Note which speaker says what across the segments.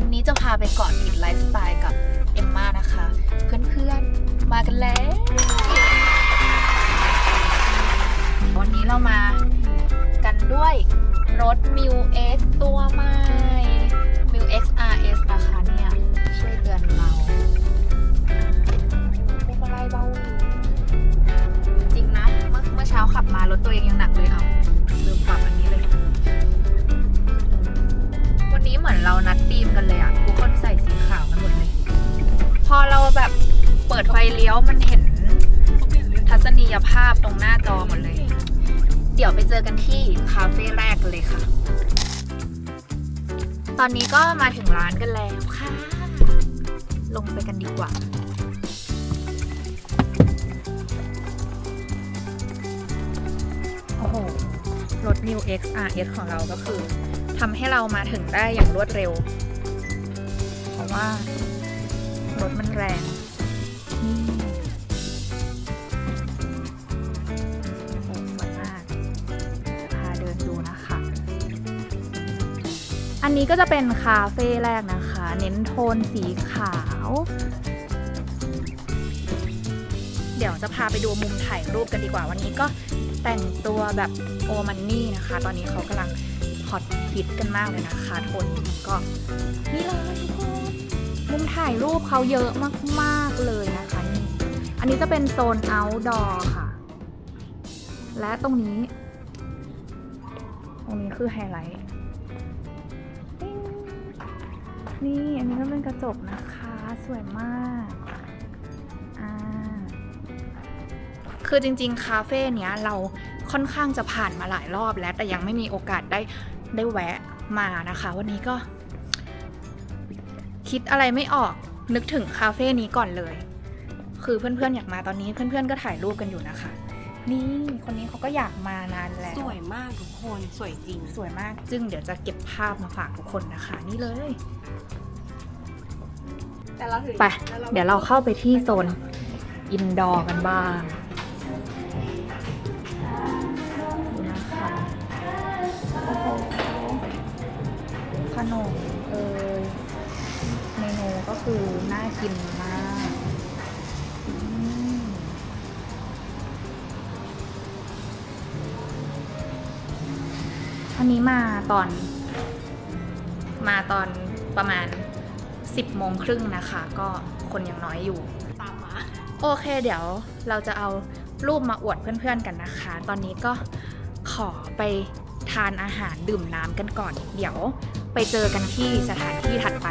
Speaker 1: วันนี้จะพาไปเกาะติดไลฟ์สไตล์กับเอมมานะคะ เพื่อนๆ มากันแล้ว วันนี้เรามากันด้วยรถ m i w X ตัวใหม่ m i w X RS นะคะเนี่ย ช่วยเตือนเรา จอหมดเลย เดี๋ยวไปเจอกันที่คาเฟ่แรกกันเลยค่ะ ตอนนี้ก็มาถึงร้านกันแล้วค่ะ ลงไปกันดีกว่าโอ้โหรถ New X RS ของเราก็คือทำให้เรามาถึงได้อย่างรวดเร็ว เพราะว่ารถมันแรงนี่ อันนี้ก็จะเป็นคาเฟ่แรกนะคะ เน้นโทนสีขาว เดี๋ยวจะพาไปดูมุมถ่ายรูปกันดีกว่า วันนี้ก็แต่งตัวแบบโอมันนี่นะคะ ตอนนี้เขากำลังฮอตฮิตกันมากเลยนะคะโทนนี้ก็นี่เลยทุกคนมุมถ่ายรูปเขาเยอะมากๆเลยนะคะนี่อันนี้จะเป็นโซน outdoor ค่ะ และตรงนี้ ตรงนี้คือไฮไลท์ นี่อันนี้ก็เป็นกระจกนะคะ สวยมากอ่าคือจริง ๆ คาเฟ่เนี้ยเราค่อนข้างจะผ่านมาหลายรอบแล้ว แต่ยังไม่มีโอกาสได้ได้แวะมานะคะ วันนี้ก็ คิดอะไรไม่ออกนึกถึงคาเฟ่นี้ก่อนเลย คือเพื่อนๆอยากมาตอนนี้เพื่อนๆก็ถ่ายรูปกันอยู่นะคะ นี่คนนี้เขาก็อยากมานานแล้ว
Speaker 2: สวยมากทุกคนสวยจริง
Speaker 1: สวยมากจึงเดี๋ยวจะเก็บภาพมาฝากทุกคนนะคะ นี่เลย
Speaker 2: แต่เราถือ
Speaker 1: ไป เดี๋ยวเราเข้าไปที่โซนอินดอร์กันบ้างดูนะคะโอ้โหขนมเอยเมนูก็คือน่ากินมาก นนี้มาตอน มาตอนประมาณ 10โมงครึ่งนะคะ ก็คนยังน้อยอยู่
Speaker 2: ตามมา
Speaker 1: โอเคเดี๋ยวเราจะเอารูปมาอวดเพื่อนๆกันนะคะ ตอนนี้ก็ขอไปทานอาหารดื่มน้ำกันก่อน เดี๋ยวไปเจอกันที่สถานที่ถัดไป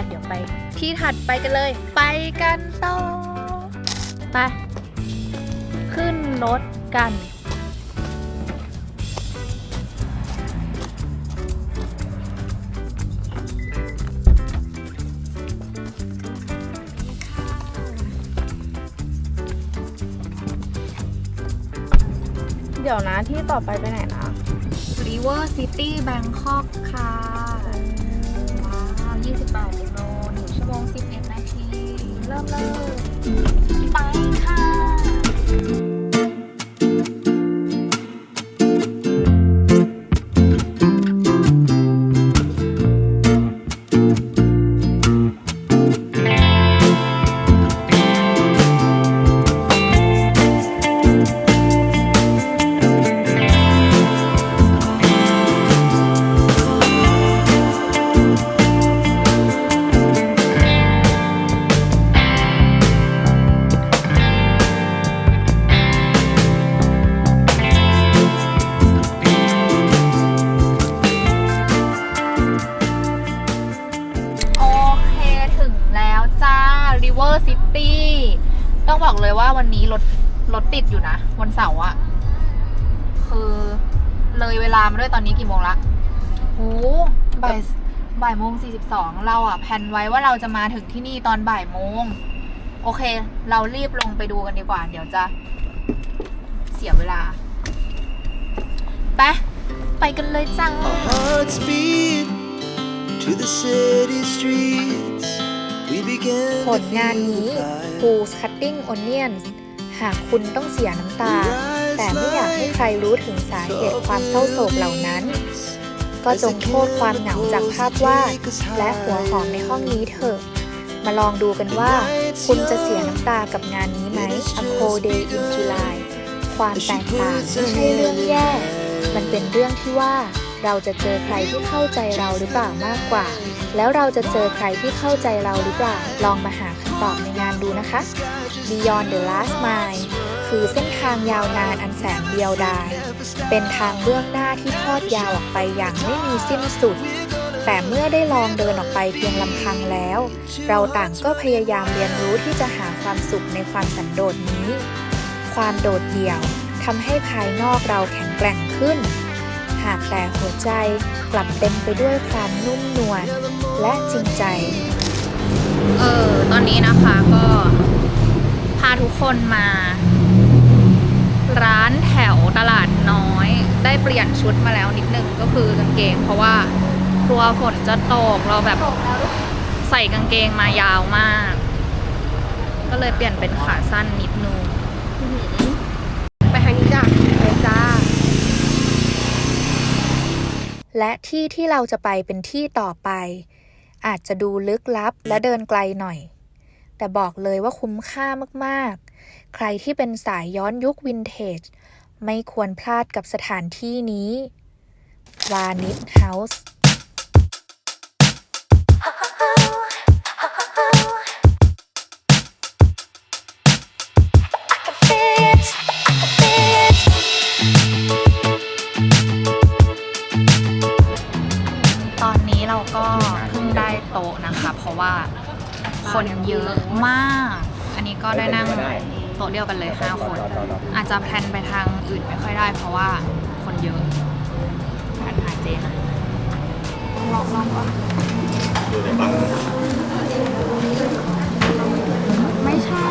Speaker 1: กเดี๋ยวไป ที่ถัดไปกันเลย ไปกันต่อ ไป ขึ้นรถกัน
Speaker 2: เดี๋ยวนะที่ต่อไปไปไหนนะ
Speaker 1: River City Bangkok ค่ะ ว้าว28กิโลหนึ่งชั่วโมง 11 นาที เริ่มเลย ไปค่ะ ถรถติดอยู่นะ วันเสาร์อะคือเลยเวลามาด้วยตอนนี้กี่โมงละโอ้บ่ายบ่ายโมงสี่สิบสองเราอะแพลนไว้ว่าเราจะมาถึงที่นี่ตอนบ่ายโมง โอเค เรารีบลงไปดูกันดีกว่า เดี๋ยวจะเสียเวลา ไป ไปกันเลยจัง
Speaker 3: Our hearts beat to the city streets. We began
Speaker 1: ผ
Speaker 3: to
Speaker 1: ลงาน
Speaker 3: feel
Speaker 1: นี้
Speaker 3: the fire.
Speaker 1: Who's Cutting Onions หากคุณต้องเสียน้ำตา แต่ไม่อยากให้ใครรู้ถึงสาเหตุความเศร้าโศกเหล่านั้น ก็จงโทษความเหงาจากภาพวาดและหัวหอมในห้องนี้เถอะ มาลองดูกันว่า คุณจะเสียน้ำตากับงานนี้ไหม A Cold Day in July ความแตกต่างไม่ใช่เรื่องแย่ มันเป็นเรื่องที่ว่าเราจะเจอใครที่เข้าใจเราหรือเปล่ามากกว่า แล้วเราจะเจอใครที่เข้าใจเราหรือเปล่า ลองมาหาค ตอบในงานดูนะคะ Beyond the Last Mile คือเส้นทางยาวนานอันแสนเดียวดาย เป็นทางเบื้องหน้าที่ทอดยาวออกไปอย่างไม่มีสิ้นสุด แต่เมื่อได้ลองเดินออกไปเพียงลำพังแล้ว เราต่างก็พยายามเรียนรู้ที่จะหาความสุขในความสันโดษนี้ ความโดดเดี่ยวทำให้ภายนอกเราแข็งแกร่งขึ้น หากแต่หัวใจกลับเต็มไปด้วยความนุ่มนวลและจริงใจ เออ ตอนนี้นะคะก็พาทุกคนมา ร้านแถวตลาดน้อย ได้เปลี่ยนชุดมาแล้วนิดนึงก็คือกางเกง เพราะว่ากลัวฝนจะตกเราแบบใส่กางเกงมายาวมาก ก็เลยเปลี่ยนเป็นขาสั้นนิดนึง
Speaker 2: ไปทางนี้จ้ะ
Speaker 1: ไปจ้า และที่ที่เราจะไปเป็นที่ต่อไป อาจจะดูลึกลับและเดินไกลหน่อย แต่บอกเลยว่าคุ้มค่ามากๆ ใครที่เป็นสายย้อนยุควินเทจ ไม่ควรพลาดกับสถานที่นี้ วานิชเฮาส์ เยอะมาก อันนี้ก็ได้นั่งโต๊ะเดียวกันเลย 5 คน อาจจะแพลนไปทางอื่นไม่ค่อยได้ เพราะว่าคนเยอะแพลนหาเจนะลองลองก่อนไม่ใช่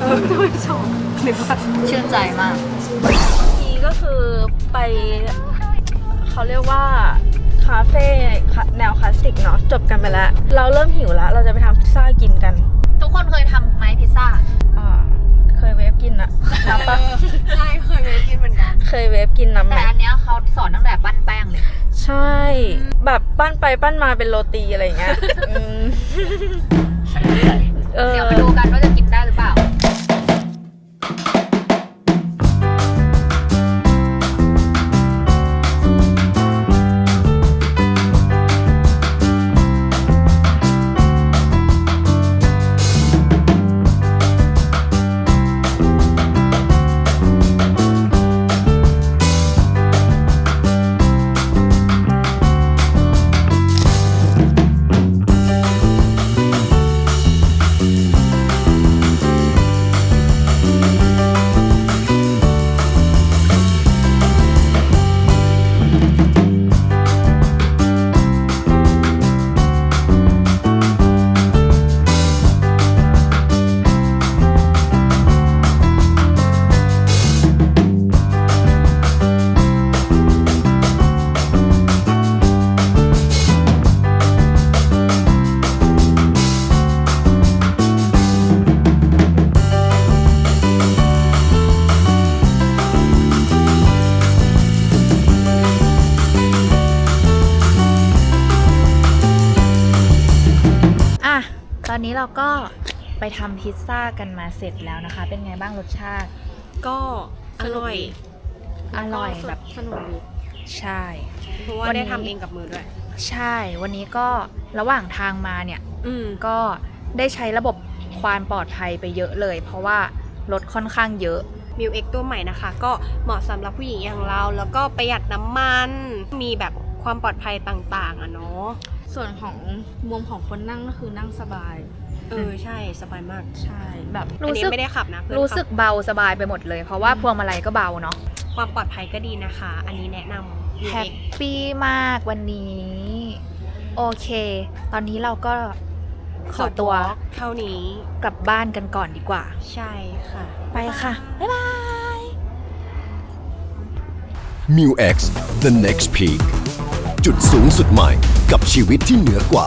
Speaker 2: เออทำไมชอบหรือว่า
Speaker 1: ชื่นใจมาก
Speaker 2: เมื่อกี้ก็คือไป เขาเรียกว่า คาเฟ่แนวคลาสสิก เนาะจบกันไปแล้ว เราเริ่มหิวแล้ว เราจะไปทำพิซซ่ากินกัน
Speaker 1: ทุกคนเคยทำไหมพิซซ่า
Speaker 2: อ่าเคยเวฟกินอะนับปะ
Speaker 4: ใช่เคยไปกินเหมือนกัน
Speaker 2: เคยเวฟกินน้ำไหม
Speaker 1: แต่อันเนี้ยเขาสอนตั้งแต่ปั้นแป้งเลย
Speaker 2: ใช่ แบบปั้นไปปั้นมาเป็นโรตีอะไรอย่างเงี้ยอืมเออ
Speaker 1: ก็ไปทำพิซซ่ากันมาเสร็จแล้วนะคะ เป็นไงบ้างรสชาติ
Speaker 4: ก็อร่อย
Speaker 1: อร่อยแบบ
Speaker 4: สนุกดี
Speaker 1: ใช่
Speaker 4: เพราะว่า
Speaker 1: วันนี้
Speaker 4: ได้ทำเองกับมือด้วย
Speaker 1: ใช่ วันนี้ก็ระหว่างทางมาเนี่ย
Speaker 4: อืม
Speaker 1: ก็ได้ใช้ระบบความปลอดภัยไปเยอะเลย เพราะว่ารถค่อนข้างเยอะ
Speaker 4: มิวเอ็กตัวใหม่นะคะ ก็เหมาะสำหรับผู้หญิงอย่างเรา แล้วก็ประหยัดน้ำมัน มีแบบความปลอดภัยต่าง ๆอะเนาะ
Speaker 2: ส่วนของมุมของคนนั่งก็คือนั่งสบาย
Speaker 4: เออใช่สบายมาก
Speaker 2: ใช่แบบ
Speaker 4: อัน
Speaker 1: รู้
Speaker 4: นี้
Speaker 1: สึก
Speaker 4: ไม่ได้ขับนะเพื่อน
Speaker 1: รู้สึก
Speaker 4: ขับ
Speaker 1: เบาสบายไปหมดเลย เพราะว่าพวงมาลัยก็เบาเนาะ
Speaker 4: ความปลอดภัยก็ดีนะคะ อันนี้แนะนำมิว
Speaker 1: แฮ
Speaker 4: เอ็
Speaker 1: ป
Speaker 4: ก
Speaker 1: ปี้มากวันนี้ โอเค ตอนนี้เราก็ขอตัว
Speaker 4: เท่านี้
Speaker 1: กลับบ้านกันก่อนดีกว่า
Speaker 4: ใช่ค่ะ
Speaker 1: ไปค่ะ บ๊ายบาย
Speaker 5: m u X The Next Peak จุดสูงสุดใหม่กับชีวิตที่เหนือกว่า